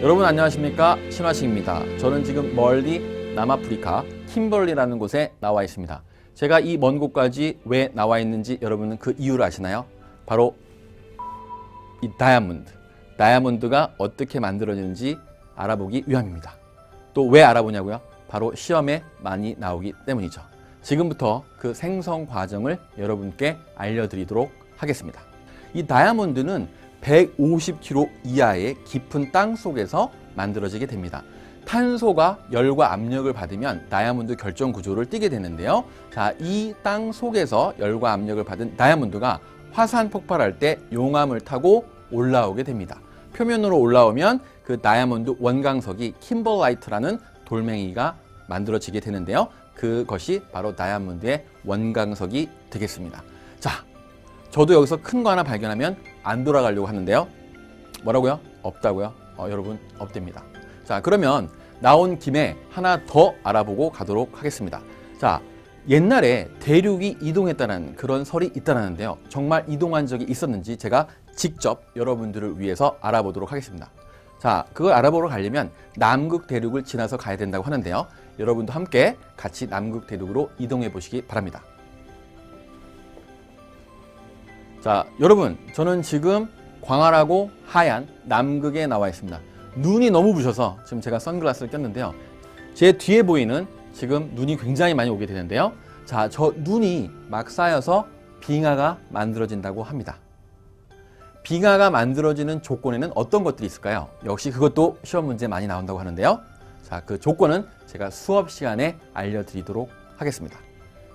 여러분 안녕하십니까 신화식입니다. 저는 지금 멀리 남아프리카 킴벌리라는 곳에 나와 있습니다. 제가 이 먼 곳까지 왜 나와 있는지 여러분은 그 이유를 아시나요? 바로 이 다이아몬드, 다이아몬드가 어떻게 만들어지는지 알아보기 위함입니다. 또 왜 알아보냐고요? 바로 시험에 많이 나오기 때문이죠. 지금부터 그 생성 과정을 여러분께 알려드리도록 하겠습니다. 이 다이아몬드는 150km 이하의 깊은 땅 속에서 만들어지게 됩니다. 탄소가 열과 압력을 받으면 다이아몬드 결정 구조를 띠게 되는데요. 자, 이 땅 속에서 열과 압력을 받은 다이아몬드가 화산 폭발할 때 용암을 타고 올라오게 됩니다. 표면으로 올라오면 그 다이아몬드 원광석이 킴벌라이트라는 돌멩이가 만들어지게 되는데요. 그것이 바로 다이아몬드의 원광석이 되겠습니다. 자, 저도 여기서 큰 거 하나 발견하면 안 돌아가려고 하는데요. 뭐라고요? 없다고요? 어, 여러분 없답니다. 자, 그러면 나온 김에 하나 더 알아보고 가도록 하겠습니다. 자, 옛날에 대륙이 이동했다는 그런 설이 있다는데요. 정말 이동한 적이 있었는지 제가 직접 여러분들을 위해서 알아보도록 하겠습니다. 자, 그걸 알아보러 가려면 남극 대륙을 지나서 가야 된다고 하는데요. 여러분도 함께 같이 남극 대륙으로 이동해 보시기 바랍니다. 자, 여러분, 저는 지금 광활하고 하얀 남극에 나와 있습니다. 눈이 너무 부셔서 지금 제가 선글라스를 꼈는데요. 제 뒤에 보이는 지금 눈이 굉장히 많이 오게 되는데요. 자, 저 눈이 막 쌓여서 빙하가 만들어진다고 합니다. 빙하가 만들어지는 조건에는 어떤 것들이 있을까요? 역시 그것도 시험 문제 많이 나온다고 하는데요. 자, 그 조건은 제가 수업 시간에 알려드리도록 하겠습니다.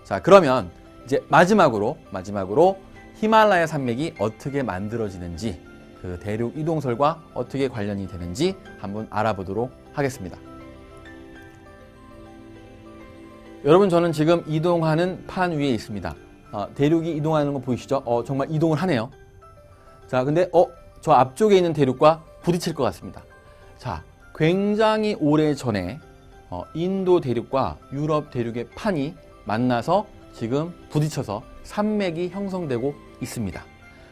자, 그러면 이제 마지막으로, 마지막으로 히말라야 산맥이 어떻게 만들어지는지 그 대륙 이동설과 어떻게 관련이 되는지 한번 알아보도록 하겠습니다. 여러분 저는 지금 이동하는 판 위에 있습니다. 어, 대륙이 이동하는 거 보이시죠? 어, 정말 이동을 하네요. 자, 근데 어, 저 앞쪽에 있는 대륙과 부딪힐 것 같습니다. 자, 굉장히 오래 전에 어, 인도 대륙과 유럽 대륙의 판이 만나서 지금 부딪혀서 산맥이 형성되고 있습니다.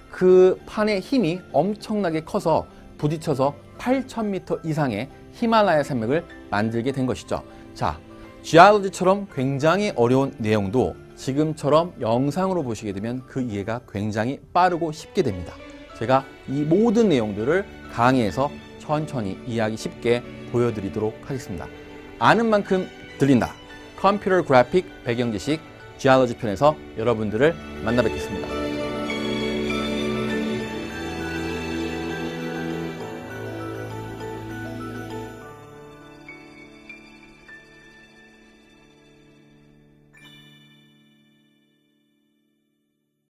그 판의 힘이 엄청나게 커서 부딪혀서 8,000m 이상의 히말라야 산맥을 만들게 된 것이죠. 자, 지알로지처럼 굉장히 어려운 내용도 지금처럼 영상으로 보시게 되면 그 이해가 굉장히 빠르고 쉽게 됩니다. 제가 이 모든 내용들을 강의에서 천천히 이해하기 쉽게 보여드리도록 하겠습니다. 아는 만큼 들린다. 컴퓨터 그래픽 배경 지식 지알러지 편에서 여러분들을 만나 뵙겠습니다.